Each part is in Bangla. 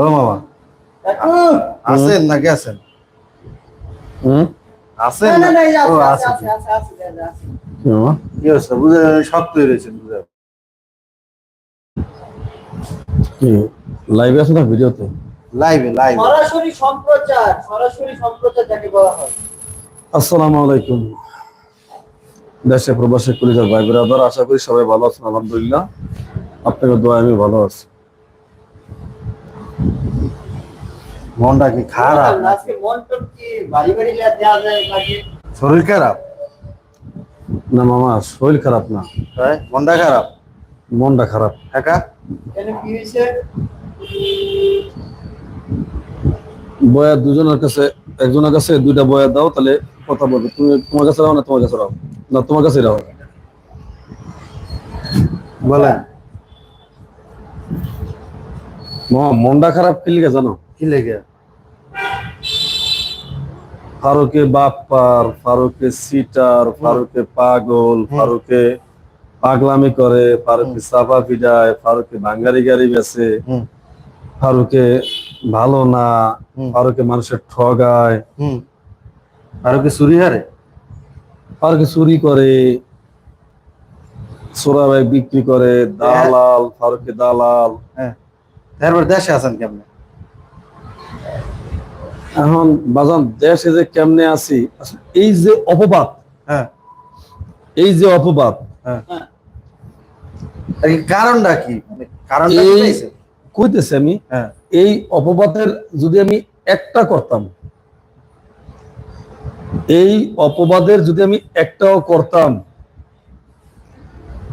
ও মামা। আছেন নাকি আছেন? হুম? আছেন না, না, না, ও আছে, আছে আছে, আছে, আছে, আছে, আছে। কি মামা? কি অবস্থা? বুঝে শক্ত হয়ে রয়েছেন বুঝে লাইভে আছে না ভিডিওতে লাইভে লাইভে সরাসরি সম্প্রচার সরাসরি সম্প্রচার যাকে বলা হয়। আসসালামু আলাইকুম। দেশে প্রবাসী কলিজার ভাই ব্রাদার আশা করি সবাই ভালো আছেন আলহামদুলিল্লাহ। আপনাকে দোয়া আমি ভালো আছি। মনটা কি খারাপ? শরীর খারাপ? না মামা শরীর খারাপ না। তাই মনটা খারাপ? মনটা খারাপ। একা? বয়া দুজনের কাছে একজনের কাছে দুইটা বয়া দাও তাহলে কথা বলবে। তুমি তোমার কাছে রাও না তোমার কাছে রাও? না তোমার কাছে রাও। বলেন। মামা মনটা খারাপ কি লিখে জানো? কি লেগে? ফারুকে বাপ্পার ফারুকে সিটার ফারুকে পাগল ফারুকে পাগলামি করে ফারুকে সাফা পিডায় ফারুকে ভাঙ্গারি গাড়ি বেছে ফারুকে ভালো না। ফারুকে মানুষের ঠগায়। আর চুরি হারে? ফারুকে চুরি করে সোরা বিক্রি করে দালাল ফারুকে দালাল। হ্যাঁ। তারপর দেশে আছেন কেমনে? এখন বাজান দেশে যে কেমনে আছি এই যে অপবাদ হ্যাঁ। এই যে অপবাদ হ্যাঁ। কারণটা কি? মানে কারণটা? কইতেছে আমি হ্যাঁ। এই অপবাদের যদি আমি একটা করতাম এই অপবাদের যদি আমি একটাও করতাম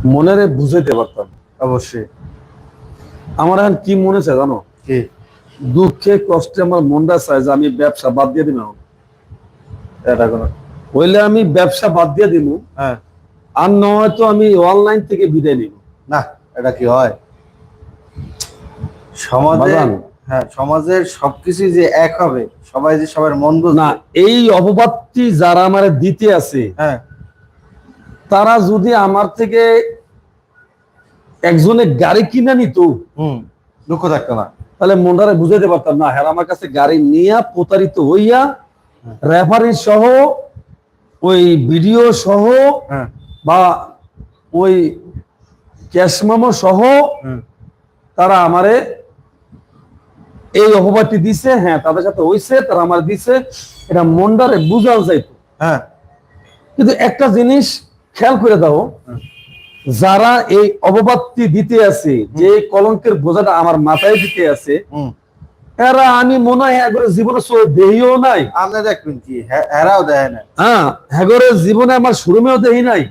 মনেরে বুঝাইতে পারতাম। অবশ্যই। আমার এখন কি মনে চায় জানো? কি? দুঃখে কষ্টে আমার মনটা চায় যে আমি ব্যবসা বাদ দিয়ে দিব এখন এটা কোনো হইলে আমি ব্যবসা বাদ দিয়ে দিব হ্যাঁ। আর নয়তো আমি অনলাইন থেকে বিদায় নিব। না এটা কি হয়? সমাজে হ্যাঁ সমাজের সবকিছু যে এক হবে সবাই যে সবার মন না এই অপবাদটি যারা আমার দিতে আছে হ্যাঁ। তারা যদি আমার থেকে একজনে গাড়ি কিনে নিত হুম দুঃখ থাকতো না। তাহলে মনটারে বুঝাইতে পারতাম না হ্যাঁ আমার কাছে গাড়ি নিয়ে প্রতারিত হইয়া রেফারি সহ ওই ভিডিও সহ হ্যাঁ। বা ওই ক্যাশমামো সহ তারা আমারে এই অপবাদটি দিছে হ্যাঁ তাদের সাথে হইছে তারা আমার দিছে এটা মন্ডারে বুঝাও যাইতো। হ্যাঁ। কিন্তু একটা জিনিস খেয়াল করে দাও যারা এই অপবাদটি দিতে আছে যে কলঙ্কের বোঝাটা আমার মাথায় দিতে আছে এরা আমি মনে হয় একবারে জীবনে দেহিও নাই। আপনি দেখবেন কি এরাও দেয় না হ্যাঁ জীবনে আমার শোরুমেও দেহি নাই।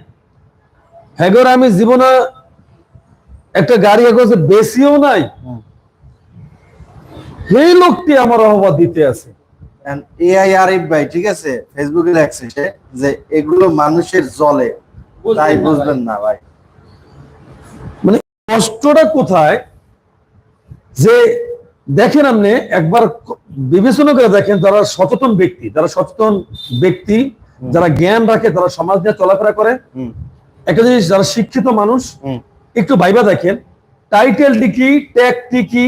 হ্যাগর আমি জীবনে একটা গাড়ি এগোছে বেশিও নাই। হুম। সেই লোকটি আমার অপবাদ দিতে আছে। এআই আরিফ ভাই ঠিক আছে? ফেসবুকে লেখছে যে এগুলো মানুষের জলে। তাই বুঝবেন না ভাই। কষ্টটা কোথায়? যে দেখেন আপনি একবার বিবেচনা করে দেখেন যারা সচেতন ব্যক্তি যারা সচেতন ব্যক্তি যারা জ্ঞান রাখে তারা সমাজ নিয়ে চলাফেরা করে। একটা জিনিস যারা শিক্ষিত মানুষ একটু ভাইবা দেখেন টাইটেলটি কি ট্যাগটি কি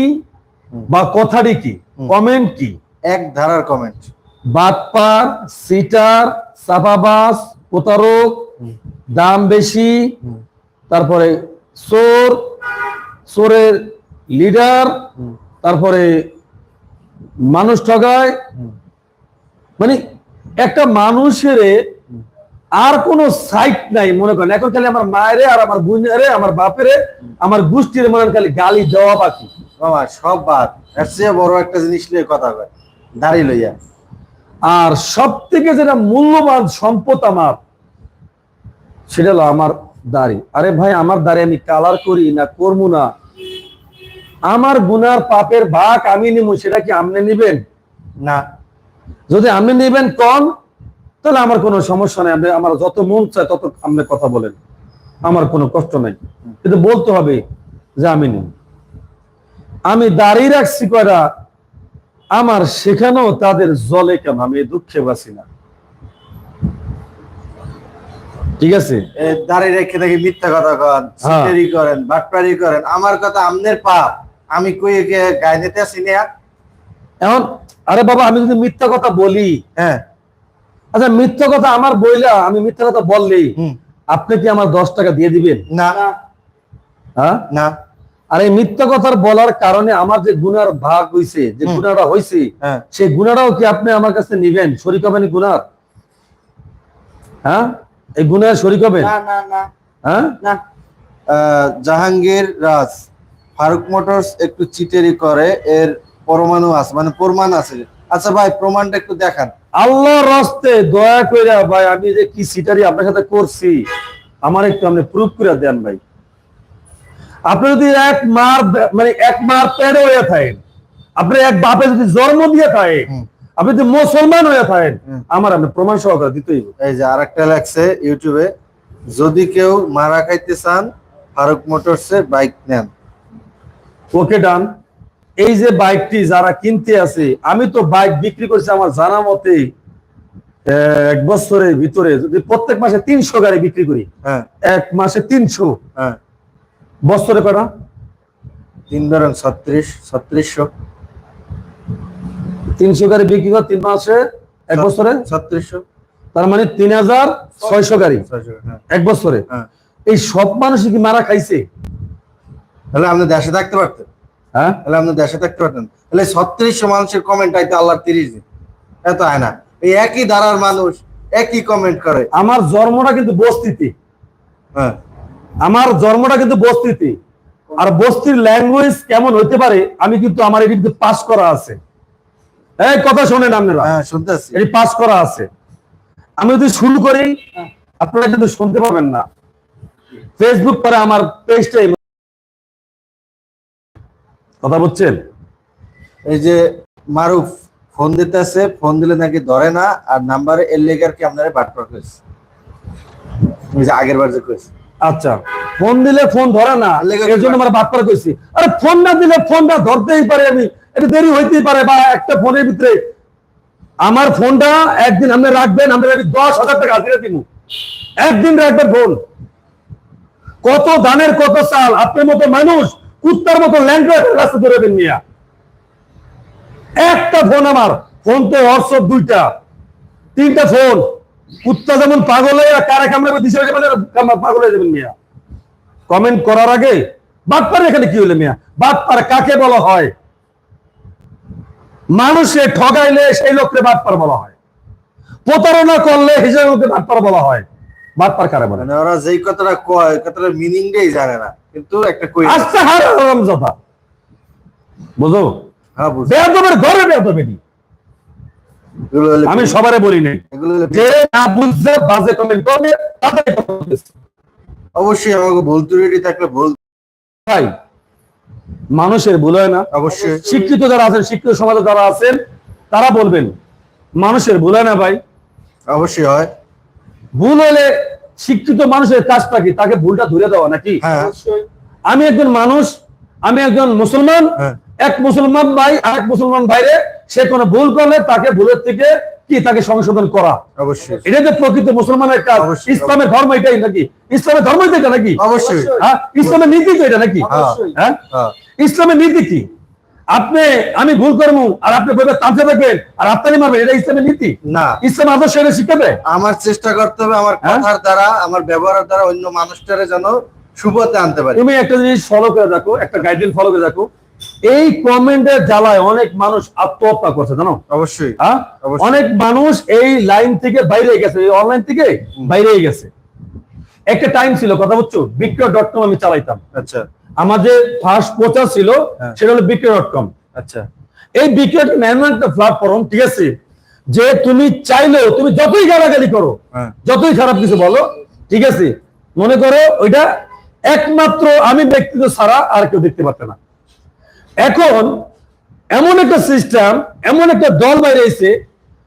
বা কথাটি কি কমেন্ট কি? এক ধারার কমেন্ট বাটপার সিটার সাফাবাস প্রতারক দাম বেশি তারপরে চোর চোরের লিডার তারপরে মানুষ ঠগায়। মানে একটা মানুষের আর কোনো সাইট নাই মনে করেন। এখন খালি আমার মায়েরে আর আমার বোনেরে আমার বাপেরে আমার গোষ্ঠীর মনে খালি গালি দেওয়া বাকি। বাবা সব বাদ। এর চেয়ে বড় একটা জিনিস নিয়ে কথা কয়। দাঁড়িয়ে লইয়া। আর সব থেকে যেটা মূল্যবান সম্পদ আমার সেটা হলো আমার দাড়ি। আরে ভাই আমার দাড়ি আমি কালার করি না করব না। আমার গুনার পাপের ভাগ আমি নিব সেটা কি আপনি নিবেন? না। যদি আপনি নিবেন কম তাহলে আমার কোনো সমস্যা নেই। আপনি আমার যত মন চায় তত আপনি কথা বলেন। আমার কোনো কষ্ট নাই। কিন্তু বলতে হবে যে আমি নিই আমি দাঁড়িয়ে রাখছি কয়টা? আমার সেখানেও তাদের জলে কেন? আমি দুঃখে বাসি না। ঠিক আছে? দাঁড়িয়ে রেখে দেখি মিথ্যা কথা কন সিটারি করেন বাটপারি করেন। আমার কথা আমনের পাপ। আমি কই একে গায়ে দিতে আসি না এখন আরে বাবা আমি যদি মিথ্যা কথা বলি হ্যাঁ? আচ্ছা মিথ্যা কথা আমার বইলা আমি মিথ্যা কথা বললেই আপনি কি আমার দশ টাকা দিয়ে দিবেন? না। না। হ্যাঁ? না। আর এই মিথ্যা কথার বলার কারণে আমার যে গুনার ভাগ হইছে যে। গুনাটা হইছে হ্যাঁ। সেই গুনাটাও কি আপনি আমার কাছে নিবেন? শরিক হবেন গুনার? হ্যাঁ? এই গুনার শরিক হবেন? না না না। হ্যাঁ? না। জাহাঙ্গীর রাজ ফারুক মোটরস একটু চিটেরি করে এর পরমাণু আছে মানে প্রমাণ আছে। আচ্ছা ভাই প্রমাণটা একটু দেখান। আল্লাহর রাস্তে দয়া কইরা ভাই আমি যে কি সিটারি আপনার সাথে করছি আমার একটু আপনি প্রুফ করে দেন ভাই। আপনি যদি এক মার মানে এক মার পেড়ে হয়ে থাকেন আপনি এক বাপে যদি জন্ম দিয়ে থাকেন। আপনি যদি মুসলমান হয়ে থাকেন আমার আপনি প্রমাণ সহকারে দিতেই। এই যে আরেকটা লাগছে ইউটিউবে যদি কেউ মারা খাইতে চান ফারুক মোটরসে বাইক নেন। ওকে ডান। এই যে বাইকটি যারা কিনতে আছে আমি তো বাইক বিক্রি করছি আমার জানা মতে এক বছরের ভিতরে যদি প্রত্যেক মাসে তিনশো গাড়ি বিক্রি করি হ্যাঁ। এক মাসে তিনশো। হ্যাঁ। বছরে কটা তিন ধরেন ছত্রিশ ছত্রিশশো। তিনশো গাড়ি বিক্রি করে তিন মাসে এক বছরে? ছত্রিশশো তার মানে তিন হাজার ছয়শো গাড়ি। হ্যাঁ। এক বছরে। হ্যাঁ। এই সব মানুষই কি মারা খাইছে? তাহলে আপনি দেশে থাকতে পারতেন। হ্যাঁ? তাহলে আপনি দেশে থাকতে পারতেন। তাহলে ছত্রিশশো মানুষের কমেন্ট আইতে আল্লাহ তিরিশ দিন। এত হয় না। এই একই ধারার মানুষ একই কমেন্ট করে। আমার জন্মটা কিন্তু বস্তিতে। হ্যাঁ। আমার জন্মটা কিন্তু বস্তিতে। আর বস্তির ল্যাঙ্গুয়েজ কেমন হইতে পারে আমি কিন্তু আমার এটি পাস করা আছে। এই কথা শোনেন আপনারা। হ্যাঁ শুনতেছি। এটি পাস করা আছে। আমি যদি শুরু করি আপনারা কিন্তু শুনতে পাবেন না। ফেসবুক করে আমার পেজটাই কথা বলছেন এই যে মারুফ ফোন দিতেছে ফোন দিলে নাকি ধরে না আর নাম্বারে এর লেগার কি আপনারা বাটপার করেছে ওই যে আগের বার যে করেছে আচ্ছা ফোন দিলে ফোন ধরে না লেগে এর জন্য আমার বাটপার কইছি। আরে ফোন না দিলে ফোনটা ধরতেই পারে আমি। এটা দেরি হইতেই পারে বা একটা ফোনের ভিতরে। আমার ফোনটা একদিন আপনি রাখবেন আমরা দশ হাজার টাকা হাজিরা দিব। একদিন রাখবেন ফোন। কত দানের কত চাল, আপনার মতো মানুষ, কুত্তার মতো ল্যাংটা রাস্তা একটা ফোন আমার, ফোন তো হোয়াটসঅ্যাপ দুইটা। তিনটা ফোন। কুত্তা যেমন পাগল হয়ে কারে কামড়াবে, দিশে যাবে পাগল হয়ে যাবেন মিয়া। কমেন্ট করার আগে বাটপার এখানে কি হলো মিয়া? বাটপার কাকে বলা হয়? মানুষে ঠগাইলে সেই লোককে বাটপার বলা হয়। প্রতারণা করলে হিসেবে লোককে বাটপার বলা হয়। বাটপার কারে বলে? মানে ওরা যেই কথাটা কয় কথাটা মিনিংটাই জানে না। কিন্তু একটা কই আস্তে হারাম কথা বুঝো? হ্যাঁ বুঝছি। বেয়াদবের ঘরে বেয়াদবেনি আমি সবারে বলি নাই। যে না বুঝছে বাজে কমেন্ট করবে তাদের অবশ্যই আমাকে ভুল ত্রুটি থাকলে ভুল ভাই মানুষের ভুল হয় না। অবশ্যই। শিক্ষিত যারা আছেন শিক্ষিত সমাজে যারা আছেন তারা বলবেন মানুষের ভুল হয় না ভাই। অবশ্যই হয়। ভুল হলে শিক্ষিত মানুষের কাজটা কি? তাকে ভুলটা ধরে দেওয়া নাকি? হ্যাঁ। আমি একজন মানুষ আমি একজন মুসলমান হ্যাঁ। এক মুসলমান ভাই আর এক মুসলমান ভাইরে সে কোনো ভুল করলে তাকে ভুলের থেকে কি? তাকে সংশোধন করা। অবশ্যই। এটা যে প্রকৃত মুসলমানের কাজ। ইসলামের ধর্ম এটাই নাকি? ইসলামের ধর্ম এটা নাকি? অবশ্যই। হ্যাঁ ইসলামের নীতি তো এটা নাকি? হ্যাঁ। ইসলামের নীতি কি আপনি আমি ভুল করব আর আপনি তামসা দেখবেন আর আপনারই মারবেন এটা ইসলামের নীতি। না। ইসলাম আদর্শ এটা দেয় আমার চেষ্টা করতে হবে আমার হ্যাঁ? কথার দ্বারা আমার ব্যবহারের দ্বারা অন্য মানুষটারে যেন শুভতে আনতে পারি। তুমি একটা জিনিস ফলো করে দেখো একটা গাইডলাইন ফলো করে দেখো। এই কমেন্টের জ্বালায় অনেক মানুষ আত্মহত্যা করছে জানো? অবশ্যই। হ্যাঁ? অবশ্যই। অনেক মানুষ এই লাইন থেকে বাইরে গেছে এই অনলাইন থেকে বাইরে গেছে। একটা টাইম ছিল কথা বলছো? বিক্রয় ডট কম আমি চালাইতাম। আচ্ছা। আমার যে ফার্স্ট প্রচার ছিল হ্যাঁ। সেটা হলো বিক্রয় ডট কম আচ্ছা। এই বিক্রয় এমন একটা প্ল্যাটফর্ম ঠিক আছে? যে তুমি চাইলেও তুমি যতই গালাগালি করো হ্যাঁ। যতই খারাপ কিছু বলো ঠিক আছে? মনে করো ওইটা একমাত্র আমি ব্যক্তিগত ছাড়া আর কেউ দেখতে পারতে না। এখন এমন একটা সিস্টেম এমন একটা দল বাইরে এসে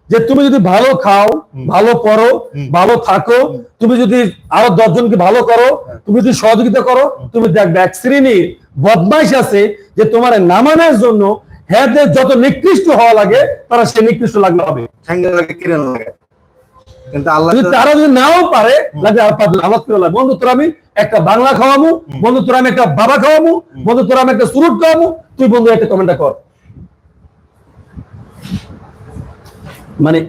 যে তুমি যদি ভালো খাও ভালো পড়ো ভালো থাকো তুমি যদি আরও দশজনকে ভালো করো তুমি যদি সহযোগিতা করো তুমি দেখবে এক শ্রেণির বদমাইশ আছে যে তোমার নামানোর জন্য হ্যাঁ যত নিকৃষ্ট হওয়া লাগে তারা সে নিকৃষ্ট লাগলে হবে। ঠ্যাঙ্গে লাগে কিনে লাগে। কিন্তু আল্লাহ যদি তারা যদি নাও পারে লাগে আর পারবে না। আল্লাহ বন্ধু তোর আমি একটা বাংলা খাওয়াবো বন্ধু তোর আমি একটা বাবা খাওয়াবো বন্ধু তোর আমি একটা সুরুট খাওয়াবো তুই বন্ধু একটা কমেন্টটা কর। মানে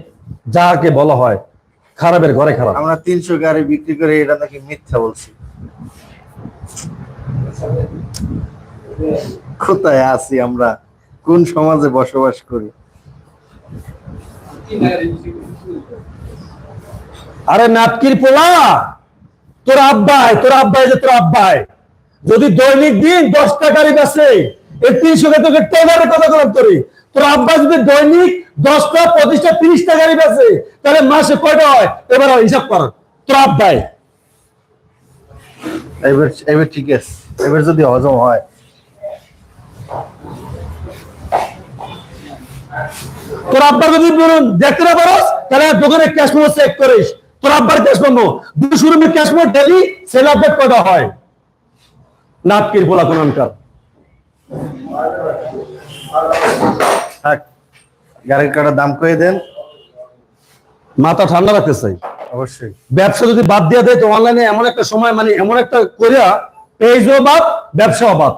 যাকে বলা হয় খারাপের ঘরে খারাপ। আমরা তিনশো গাড়ি বিক্রি করে এটা নাকি মিথ্যা বলছি। কোথায় আছি আমরা? কোন সমাজে বসবাস করি? আরে নাটকির পোলা তোর আব্বাই তোর আব্বাই যে তোর আব্বাই। যদি দৈনিক দিন দশ টাকারই কাছে এই তিনশো তোকে টেনারের কথা গরম করি তোর আব্বা যদি দৈনিক দশটা পঁচিশটা তিরিশ টাকারই কাছে তাহলে মাসে কয়টা হয়? এবার হিসাব কর তোর আব্বাই এবার এবার ঠিক আছে। এবার যদি হজম হয়। তোর আব্বার যদি বলুন দেখতে না পারস তাহলে দোকানে ক্যাশ মেমো চেক করিস। তোর আব্বার ক্যাশ মেমো দুশো রুমের cash memo daily sale update কয়টা হয়? নাটকির পোলা কোন গাড়ির কাটার দাম কয়ে দেন। মাথা ঠান্ডা রাখতে চাই অবশ্যই। ব্যবসা যদি বাদ দিয়ে দেয় তো অনলাইনে এমন একটা সময় মানে এমন একটা করিয়া পেজও বাদ ব্যবসাও বাদ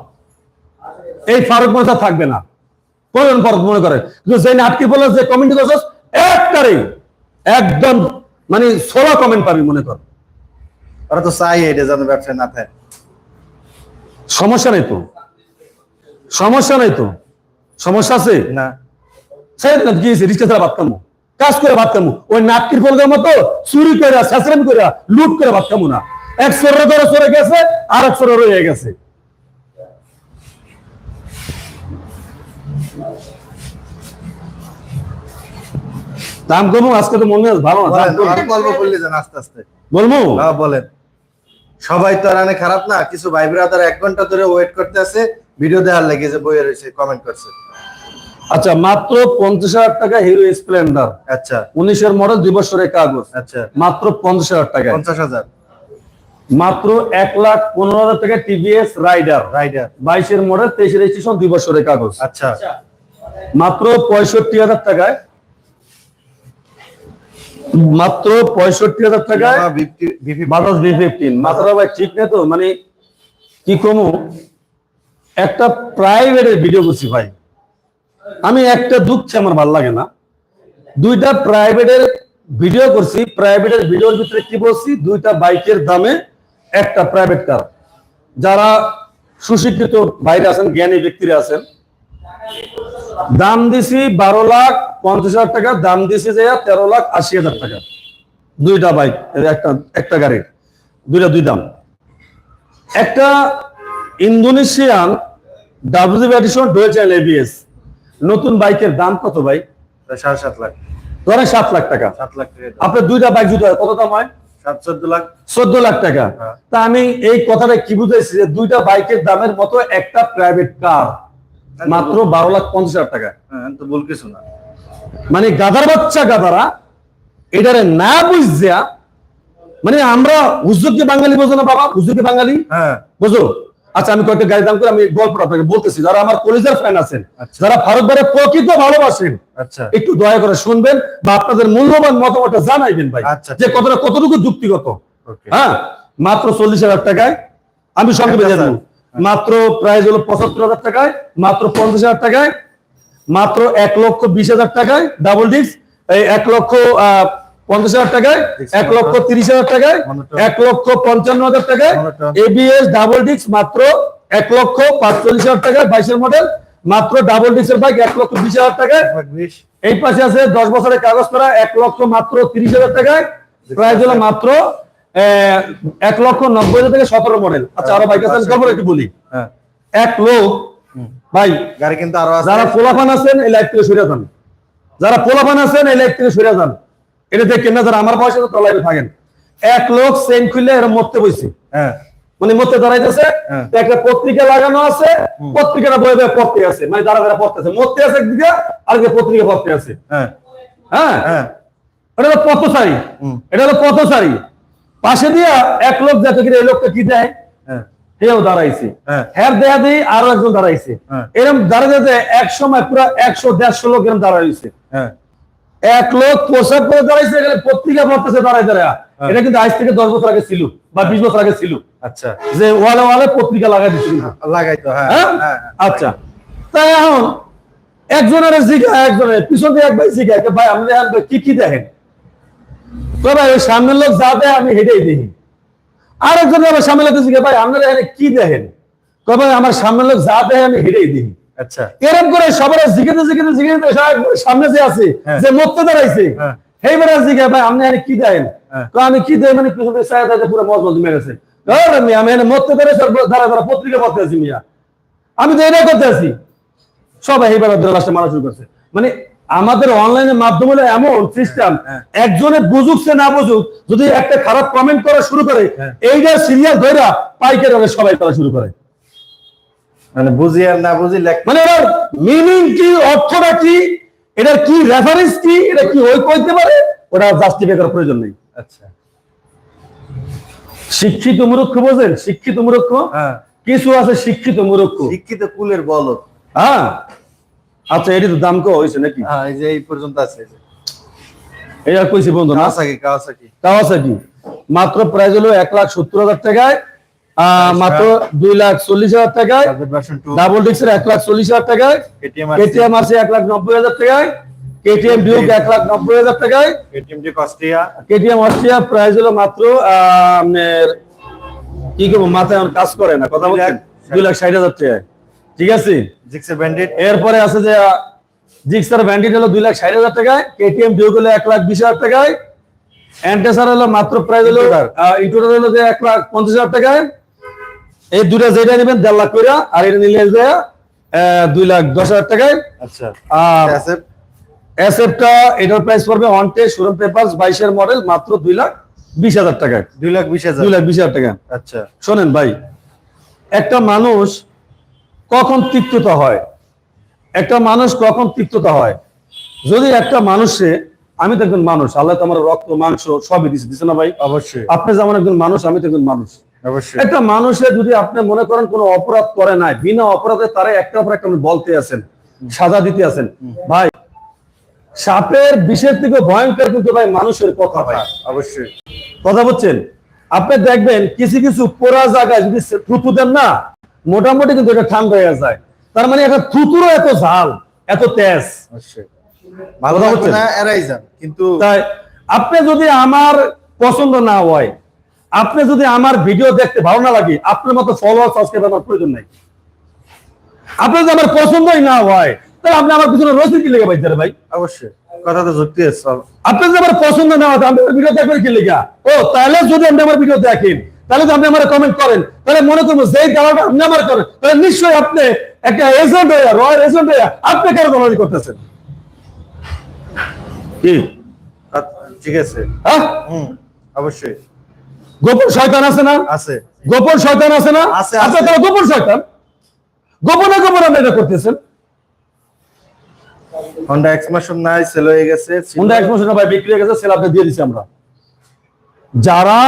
এই ফারুক মজা থাকবে না। কোন ফারুক মনে করে। কিন্তু যে নাটকি বলে যে কমেন্ট করছস একটারে একদম মানে ষোলো কমেন্ট পাবি মনে কর। ওরা তো চাই এটা যেন ব্যবসায় না থাকে। সমস্যা নেই তো। সমস্যা নেই তো। সমস্যা আছে? না। সেই কি রিক্সা ছাড়া ভাত কাজ করে ভাত ওই নাটকির ফলকের মতো চুরি করে শাসরাম করে লুট করে ভাত না। এক সরে ধরে সরে গেছে আর এক সরে রয়ে গেছে। দাম কমু আজকে তো মনে ভালো না করলে যান আস্তে আস্তে। বলব? বলেন। সবাই তো আর আনে খারাপ না কিছু ভাই ব্রাদার এক ঘণ্টা ধরে ওয়েট করতে আছে ভিডিও দেখার লেগে যে বইয়ে রয়েছে কমেন্ট করছে। আচ্ছা মাত্র পঞ্চাশ হাজার টাকা হিরো স্প্লেন্ডার আচ্ছা। উনিশের মডেল দুই বছরের কাগজ। আচ্ছা। মাত্র পঞ্চাশ হাজার টাকা পঞ্চাশ হাজার। মাত্র এক লাখ পনেরো হাজার টাকা টিভিএস রাইডার রাইডার বাইশের মডেল তেইশের রেজিস্ট্রেশন দুই বছরের কাগজ। আচ্ছা। মাত্র পঁয়ষট্টি হাজার টাকায়। মাত্র পঁয়ষট্টি হাজার টাকায় বাজাজ বি ফিফটিন মাত্রা ভাই ঠিক নেই তো? মানে কি কমু? একটা প্রাইভেটের ভিডিও করছি ভাই। আমি একটা দুঃখছে আমার ভালো লাগে না। দুইটা প্রাইভেটের ভিডিও করছি প্রাইভেটের ভিডিওর ভিতরে কি বলছি? দুইটা বাইকের দামে একটা প্রাইভেট কার যারা সুশিক্ষিত বাইরে আছেন, জ্ঞানী ব্যক্তিরা আছেন, দাম দিছি বারো লাখ পঞ্চাশ হাজার টাকা, দাম দিছি যে তেরো লাখ আশি হাজার টাকা। দুইটা বাইক একটা একটা গাড়ির দুইটা দুই দাম। একটা Indonesian W edition dual channel ABS নতুন বাইকের দাম কত ভাই? সাড়ে সাত লাখ। ধরেন সাত লাখ টাকা। সাত লাখ টাকা আপনার দুইটা বাইক হয় কত দাম হয়? সাত চোদ্দ লাখ। টাকা। হ্যাঁ। তা আমি এই কথাটা কি বুঝাইছি যে দুইটা বাইকের দামের মতো একটা প্রাইভেট কার মাত্র বারো লাখ পঞ্চাশ হাজার টাকা। হ্যাঁ তো ভুল কিছু না। মানে গাধার বাচ্চা এটারে না বুঝিয়া মানে আমরা হুজুরকে বাঙালি বোঝো না বাবা? হুজুরকে বাঙালি? হ্যাঁ। বুঝো? আচ্ছা আমি কয়েকটা গাড়ি দাম করে আমি গল্পটা আপনাকে বলতেছি। যারা আমার কলেজের ফ্যান আছেন আচ্ছা। যারা ভাইয়ের প্রকৃত ভালোবাসেন আচ্ছা। একটু দয়া করে শুনবেন বা আপনাদের মূল্যবান মতামতটা জানাইবেন ভাই। আচ্ছা, যে কতটা কতটুকু যুক্তিগত। হ্যাঁ মাত্র চল্লিশ হাজার টাকায় আমি সঙ্গে আচ্ছা, বেজে দেবো মাত্র প্রাইস হলো পঁচাত্তর হাজার টাকায় মাত্র পঞ্চাশ হাজার টাকায় মাত্র এক লক্ষ বিশ হাজার টাকায় ডাবল ডিস্ক এক লক্ষ আহ, পঞ্চাশ হাজার টাকায় এক লক্ষ তিরিশ হাজার টাকায় এক লক্ষ পঞ্চান্ন হাজার টাকায়। এবিএস ডাবল ডিস্ক মাত্র এক লক্ষ পাঁচচল্লিশ হাজার টাকায় বাইশের মডেল মাত্র ডাবল ডিস্কের বাইক এক লক্ষ বিশ হাজার টাকায়। এই পাশে আছে দশ বছরের কাগজ করা এক লক্ষ মাত্র তিরিশ হাজার টাকায় প্রাইস হলো মাত্র আহ, এক লক্ষ নব্বই হাজার থেকে সতেরো মডেল আচ্ছা আরও বাইক আছে একটু বলি। হ্যাঁ। এক লোক ভাই গাড়ি কিন্তু আরও আছে। যারা পোলাপান আছেন এই লাইফ থেকে সরে যান। যারা পোলাপান আছেন এই লাইফ থেকে সরে যান। এটা দেখেন না যারা আমার বয়সে তো লাইফে থাকেন। এক লোক সেন খুললে এরা মরতে বইছে। হ্যাঁ। মানে মরতে দাঁড়াইতেছে হ্যাঁ। একটা পত্রিকা লাগানো আছে পত্রিকাটা বয়ে বয়ে পড়তে আছে মানে দাঁড়া দাঁড়া পড়তেছে। মরতে আছে একদিকে আরেকদিকে পত্রিকা পড়তে আছে। হ্যাঁ। হ্যাঁ? হ্যাঁ। এটা হলো পথচারী। এটা হলো পথচারী। পাশে দিয়া এক লোক যাতে কিনা এই লোকটা কি দেয়? হ্যাঁ। হেও দাঁড়াইছে। হ্যাঁ। হ্যার দেয়া দিয়ে আরও একজন দাঁড়াইছে। এরকম দাঁড়াতে এক সময় পুরো একশো দেড়শো লোক এরকম দাঁড়াইছে। হ্যাঁ। এক লোক পোশাক করে দাঁড়াইছে এখানে পত্রিকা পড়তেছে দাঁড়ায় দাঁড়ায়। হ্যাঁ। এটা কিন্তু আজ থেকে দশ বছর আগে ছিল বা বিশ বছর আগে ছিল। আচ্ছা। যে ওয়ালে ওয়ালে পত্রিকা লাগাই দিচ্ছে কিন্তু। লাগাই তো হ্যাঁ? হ্যাঁ হ্যাঁ। আচ্ছা। তাই এখন একজনের জিগা একজনের পিছন দিয়ে এক ভাই জিগা ভাই আপনি এখন কি কি দেখেন? তো ভাই ওই সামনের লোক যা দেয় আমি হেঁটেই দেখি। আরেকজন আবার সামনে লোক জিজ্ঞে ভাই আপনারা এখানে কি দেখেন? তো ভাই আমার সামনের লোক যা দেয় আমি হেঁটেই দেখি। আচ্ছা এরকম করে সবার সামনে যে আছে হ্যাঁ। যে মরতে দাঁড়াইছে হ্যাঁ। জিজ্ঞাসা ভাই আপনি কি দেন হ্যাঁ। আমি কি দেয় মানে পিছনে পুরো মজ মজ মেরেছে আরে আমি মরতে দাঁড়াইছি দাঁড়া দাঁড়া পত্রিকা পড়তে আছি মিয়া আমি তো এটাই করতে আছি সবাই এইবার লাস্টে মারা শুরু করছে মানে আমাদের অনলাইনের মাধ্যমে হলো এমন সিস্টেম। একজনে বুঝুক সে না বুঝুক যদি একটা খারাপ কমেন্ট করা শুরু করে। এইটা সিরিয়াল ধরে পাইকারি সবাই করা শুরু করে মানে বুঝি আর না বুঝি লেখ মানে এটার মিনিং কি অর্থটা কি এটার কি রেফারেন্স কি এটা কি হই কইতে পারে? ওটা জাস্টিফাই করার প্রয়োজন নেই। আচ্ছা। শিক্ষিত মূর্খ বোঝেন? শিক্ষিত মূর্খ? হ্যাঁ। কিছু আছে শিক্ষিত মূর্খ? শিক্ষিত কুলের বলত হ্যাঁ। আচ্ছা এটি তো দাম কো হয়েছে নাকি? হ্যাঁ এই যে এই পর্যন্ত আছে এই। এটা কইছি বন্ধু না? Kawasaki Kawasaki. কাওয়াসাকি। মাত্র প্রাইস হলো এক লাখ সত্তর হাজার টাকায় মাত্র দুই লাখ চল্লিশ হাজার টাকায়। তারপর ভার্সন 2 ডাবল ডিক্সের এক লাখ চল্লিশ হাজার টাকায়। কেটিএম কেটিএম আছে এক লাখ নব্বই হাজার টাকায়। কেটিএম ডিউক এক লাখ নব্বই হাজার টাকায়। কেটিএম জি কস্টিয়া কেটিএম অস্ট্রিয়া প্রাইস হলো মাত্র আপনার কি করব মাথায় কাজ করে না কথা বলছেন? দুই লাখ ষাট হাজার টাকায়। ঠিক আছে? জিক্সের এরপরে আছে যে জিক্সার ব্যান্ডিট হলো দুই লাখ ষাট হাজার টাকায় কেটিএম ডিউক হলো এক লাখ বিশ হাজার টাকায়। অ্যান্টেসার হলো মাত্র প্রাইস হলো হলো যে এক লাখ পঞ্চাশ হাজার টাকায়। এই দুটা যেটা নেবেন দেড় লাখ করে আর এটা নিলে যে দুই লাখ দশ হাজার টাকায়। আচ্ছা। আর এসএফটা এটার প্রাইস পড়বে অন টে শোরুম পেপারস বাইশের মডেল মাত্র দুই লাখ বিশ হাজার টাকায়। 2 লাখ 20 হাজার। দুই লাখ বিশ হাজার টাকা। আচ্ছা। শোনেন ভাই একটা মানুষ কখন তিক্ততা হয়? একটা মানুষ কখন তিক্ততা হয়? যদি একটা মানুষে আমি তো একজন মানুষ আল্লাহ তো আমার রক্ত মাংস সবই দিচ্ছে দিচ্ছে না ভাই? অবশ্যই। আপনি যেমন একজন মানুষ আমি তো একজন মানুষ। একটা মানুষের যদি আপনি মনে করেন কোনো অপরাধ করে নাই বিনা অপরাধে তারা একটা পর একটা বলতে আছেন সাজা দিতে আছেন। ভাই সাপের বিষের থেকে ভয়ঙ্কর কিন্তু ভাই মানুষের কথা ভাই। অবশ্যই। কথা বলছেন? আপনি দেখবেন কিছু কিছু পোড়া জায়গায় যদি থুতু দেন না মোটামুটি কিন্তু এটা ঠান্ডা হয়ে যায়। তার মানে একটা থুতুরও এত ঝাল এত তেজ। ভালো কথা? না যান কিন্তু তাই আপনি যদি আমার পছন্দ না হয় আপনি যদি আমার ভিডিও দেখতে ভালো না লাগে আপনার মতো ফলোয়ার সাবস্ক্রাইব আমার প্রয়োজন নাই। আপনি যদি আমার পছন্দই না হয় তাহলে আপনি আমার পিছনে রসিদ কি লেগে পাইতে ভাই? অবশ্যই কথা তো যুক্তি আছে যদি আমার পছন্দ না হয় আপনি ভিডিও দেখবেন কি লেগা? ও তাহলে যদি আপনি আমার ভিডিও দেখেন তাহলে যদি আপনি আমার কমেন্ট করেন তাহলে মনে করব দালালটা আপনি আমার করেন তাহলে নিশ্চয়ই আপনি একটা এজেন্ট হয়ে রয়্যাল এজেন্ট আপনি কেন দলালি করতেছেন। কি? ঠিক আছে। হ্যাঁ? অবশ্যই। গোপন শয়তান আছে না? আছে। গোপন শয়তান আছে না? আছে, আপনি আছে। তাহলে গোপন শয়তান? গোপনে গোপনে আপনি এটা করতেছেন। হন্ডা এক্সমাশন নাই সেল হয়ে গেছে হুন্ডা এক্সপোশন ভাই বিক্রি হয়ে গেছে সেল আপনি দিয়ে দিছি আমরা। যারা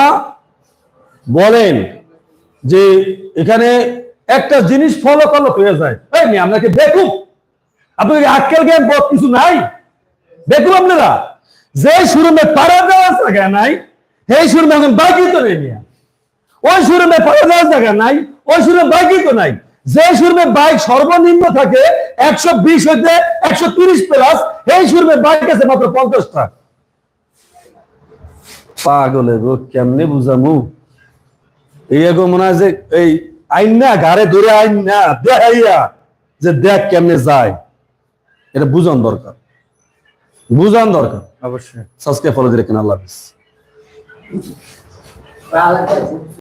বলেন যে এখানে একটা জিনিস ফলো করল হয়ে যায়। এই আপনাকে দেখুন আপনাকে আজকাল জ্ঞান বহুত কিছু নাই। দেখুন আপনারা। যে শোরুমে পাড়া দেওয়ার জায়গা নাই। সেই শোরুমে এখন বাকি তো নেই মিয়া। ওই শোরুমে পাড়া দেওয়ার নাই ওই শোরুমে বাকি তো নাই। যে শোরুমে বাইক সর্বনিম্ন থাকে একশো বিশ হইতে একশো তিরিশ প্লাস এই শোরুমে বাইক আছে মাত্র পঞ্চাশটা। পাগলে গো কেমনে বুঝামু? এই এগো মনে হয় যে এই আইন না ঘাড়ে ধরে আইন না দেখাইয়া যে দেখ কেমনে যায়। এটা বুঝান দরকার। বুঝান দরকার। অবশ্যই। সাবস্ক্রাইব ফলো দিয়ে রাখেন আল্লাহ হাফিজ। Wow, that's.